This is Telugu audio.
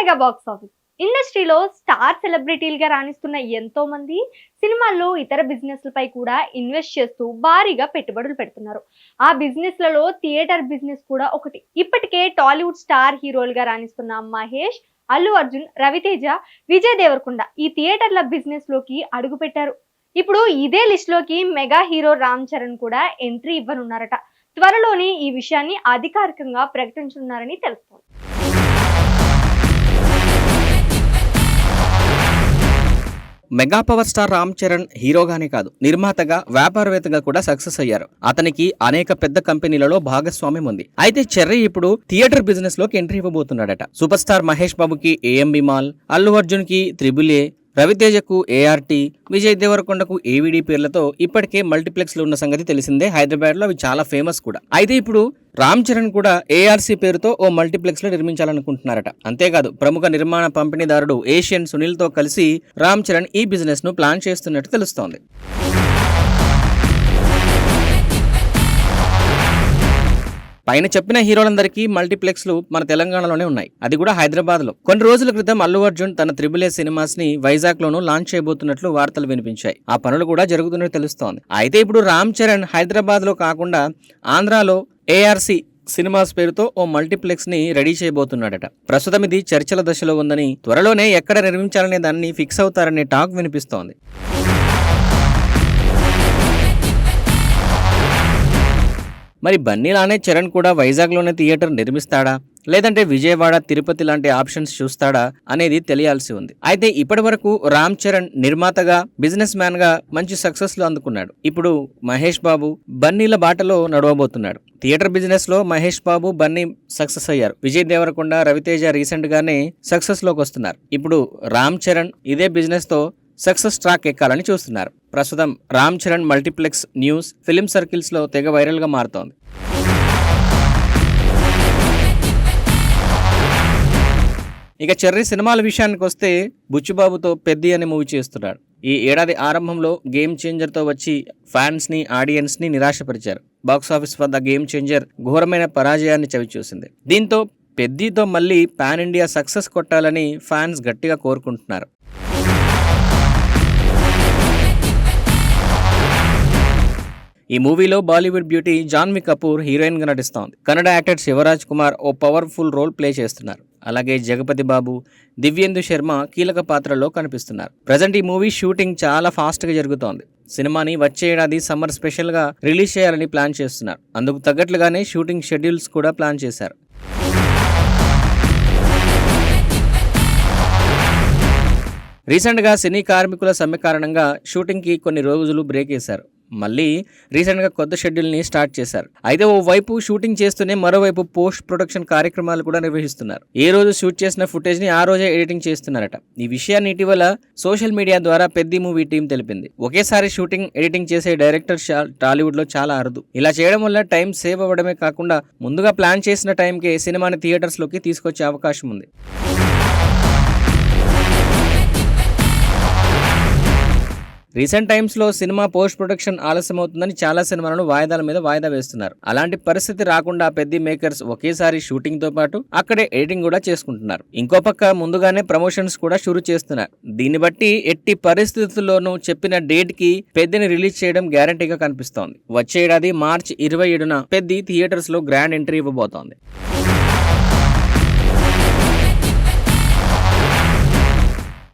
Mega box office. ఇండస్ట్రీలో స్టార్ సెలబ్రిటీలుగా రాణిస్తున్న ఎంతో మంది సినిమాల్లో ఇతర బిజినెస్లపై కూడా ఇన్వెస్ట్ చేస్తూ భారీగా పెట్టుబడులు పెడుతున్నారు. ఆ బిజినెస్లలో థియేటర్ బిజినెస్ కూడా ఒకటి. ఇప్పటికే టాలీవుడ్ స్టార్ హీరోలుగా రాణిస్తున్న మహేష్ అల్లు అర్జున్ రవితేజ విజయ్ దేవరకొండ ఈ థియేటర్ల బిజినెస్లోకి అడుగు పెట్టారు ఇప్పుడు ఇదే లిస్ట్లోకి మెగా హీరో రామ్ చరణ్ కూడా ఎంట్రీ ఇవ్వనున్నారట. త్వరలోనే ఈ విషయాన్ని అధికారికంగా ప్రకటించనున్నారని తెలుస్తోంది. Mega power star Ram Charan హీరోగానే కాదు నిర్మాతగా వ్యాపారవేత్తగా కూడా సక్సెస్ అయ్యారు. అతనికి అనేక పెద్ద కంపెనీలలో భాగస్వామ్యం ఉంది. అయితే చెర్రీ ఇప్పుడు థియేటర్ బిజినెస్లోకి ఎంట్రీ ఇవ్వబోతున్నాడట. సూపర్ స్టార్ మహేష్ బాబుకి ఏఎంబి మాల్ అల్లు అర్జున్కి త్రిబుల్ ఏ రవితేజకు ఏఆర్టీ విజయ్ దేవరకొండకు ఏవిడి పేర్లతో ఇప్పటికే మల్టీప్లెక్స్లు ఉన్న సంగతి తెలిసిందే హైదరాబాద్లో అవి చాలా ఫేమస్ కూడా. అయితే ఇప్పుడు రామ్ చరణ్ కూడా ఏఆర్సీ పేరుతో ఓ మల్టీప్లెక్స్లో నిర్మించాలనుకుంటున్నారట. అంతేకాదు ప్రముఖ నిర్మాణ పంపిణీదారుడు ఏషియన్ సునీల్తో కలిసి రామ్ చరణ్ ఈ బిజినెస్ను ప్లాన్ చేస్తున్నట్టు తెలుస్తోంది. పైన చెప్పిన హీరోలందరికీ మల్టీప్లెక్స్లు మన తెలంగాణలోనే ఉన్నాయి. అది కూడా హైదరాబాద్లో కొన్ని రోజుల క్రితం అల్లు అర్జున్ తన త్రిబుల్ ఏ సినిమాస్ని వైజాగ్ లోను లాంచ్ చేయబోతున్నట్లు వార్తలు వినిపించాయి. ఆ పనులు కూడా జరుగుతున్నట్టు తెలుస్తోంది. అయితే ఇప్పుడు రామ్ చరణ్ హైదరాబాద్లో కాకుండా ఆంధ్రాలో ఏఆర్సి సినిమాస్ పేరుతో ఓ మల్టీప్లెక్స్ని రెడీ చేయబోతున్నాడట. ప్రస్తుతం ఇది చర్చల దశలో ఉందని త్వరలోనే ఎక్కడ నిర్మించాలనే దాన్ని ఫిక్స్ అవుతారనే టాక్ వినిపిస్తోంది. మరి బన్నీలానే చరణ్ కూడా వైజాగ్లోనే థియేటర్ నిర్మిస్తాడా? లేదంటే విజయవాడ తిరుపతి లాంటి ఆప్షన్స్ చూస్తాడా అనేది తెలియాల్సి ఉంది. అయితే ఇప్పటి వరకు రామ్ చరణ్ నిర్మాతగా బిజినెస్ మ్యాన్గా మంచి సక్సెస్లో అందుకున్నాడు. ఇప్పుడు మహేష్ బాబు బన్నీల బాటలో నడవబోతున్నాడు. థియేటర్ బిజినెస్లో మహేష్ బాబు బన్నీ సక్సెస్ అయ్యారు. విజయ్ దేవరకొండ రవితేజ రీసెంట్ గానే సక్సెస్లోకి వస్తున్నారు. ఇప్పుడు రామ్ చరణ్ ఇదే బిజినెస్తో సక్సెస్ ట్రాక్ ఎక్కాలని చూస్తున్నారు. ప్రస్తుతం Ram Charan multiplex news film సర్కిల్స్లో తెగ వైరల్గా మారుతోంది. ఇక చెర్రీ సినిమాల విషయానికి వస్తే బుచ్చుబాబుతో పెద్ది అనే మూవీ చేస్తున్నాడు. ఈ ఏడాది ఆరంభంలో గేమ్ చేంజర్తో వచ్చి ఫ్యాన్స్ని ఆడియన్స్ని నిరాశపరిచారు. బాక్స్ ఆఫీస్ వద్ద గేమ్ చేంజర్ ఘోరమైన పరాజయాన్ని చవిచూసింది. దీంతో పెద్దితో మళ్ళీ పాన్ ఇండియా సక్సెస్ కొట్టాలని ఫ్యాన్స్ గట్టిగా కోరుకుంటున్నారు. ఈ మూవీలో బాలీవుడ్ బ్యూటీ జాన్వి కపూర్ హీరోయిన్గా నటిస్తోంది. కన్నడ యాక్టర్ శివరాజ్ కుమార్ ఓ పవర్ఫుల్ రోల్ ప్లే చేస్తున్నారు. అలాగే జగపతి బాబు దివ్యేందు శర్మ కీలక పాత్రలో కనిపిస్తున్నారు. ప్రజెంట్ ఈ మూవీ షూటింగ్ చాలా ఫాస్ట్గా జరుగుతోంది. సినిమాని వచ్చే ఏడాది సమ్మర్ స్పెషల్గా రిలీజ్ చేయాలని ప్లాన్ చేస్తున్నారు. అందుకు తగ్గట్లుగానే షూటింగ్ షెడ్యూల్స్ కూడా ప్లాన్ చేశారు. రీసెంట్గా సినీ కార్మికుల సమ్మె కారణంగా షూటింగ్కి కొన్ని రోజులు బ్రేక్ వేశారు. మళ్ళీ రీసెంట్గా కొత్త షెడ్యూల్ని స్టార్ట్ చేశారు. అయితే ఓ వైపు షూటింగ్ చేస్తూనే మరోవైపు పోస్ట్ ప్రొడక్షన్ కార్యక్రమాలు కూడా నిర్వహిస్తున్నారు. ఏ రోజు షూట్ చేసిన ఫుటేజ్ని ఆ రోజే ఎడిటింగ్ చేస్తున్నారట. ఈ విషయాన్ని ఇటీవల సోషల్ మీడియా ద్వారా పెద్ద మూవీ టీం తెలిపింది. ఒకేసారి షూటింగ్ ఎడిటింగ్ చేసే డైరెక్టర్ టాలీవుడ్లో చాలా అరుదు. ఇలా చేయడం వల్ల టైం సేవ్ అవ్వడమే కాకుండా ముందుగా ప్లాన్ చేసిన టైంకే సినిమాని థియేటర్స్లోకి తీసుకొచ్చే అవకాశం ఉంది. రీసెంట్ టైమ్స్లో సినిమా పోస్ట్ ప్రొడక్షన్ ఆలస్యం అవుతుందని చాలా సినిమాలను వాయిదాల మీద వాయిదా వేస్తున్నారు. అలాంటి పరిస్థితి రాకుండా పెద్ద మేకర్స్ ఒకేసారి షూటింగ్తో పాటు అక్కడే ఎడిటింగ్ కూడా చేసుకుంటున్నారు. ఇంకో పక్క ముందుగానే ప్రమోషన్స్ కూడా షురూ చేస్తున్నారు. దీన్ని బట్టి ఎట్టి పరిస్థితుల్లోనూ చెప్పిన డేట్కి పెద్దని రిలీజ్ చేయడం గ్యారంటీగా కనిపిస్తోంది. వచ్చే ఏడాది మార్చి ఇరవై ఏడున పెద్ద థియేటర్స్లో గ్రాండ్ ఎంట్రీ ఇవ్వబోతోంది.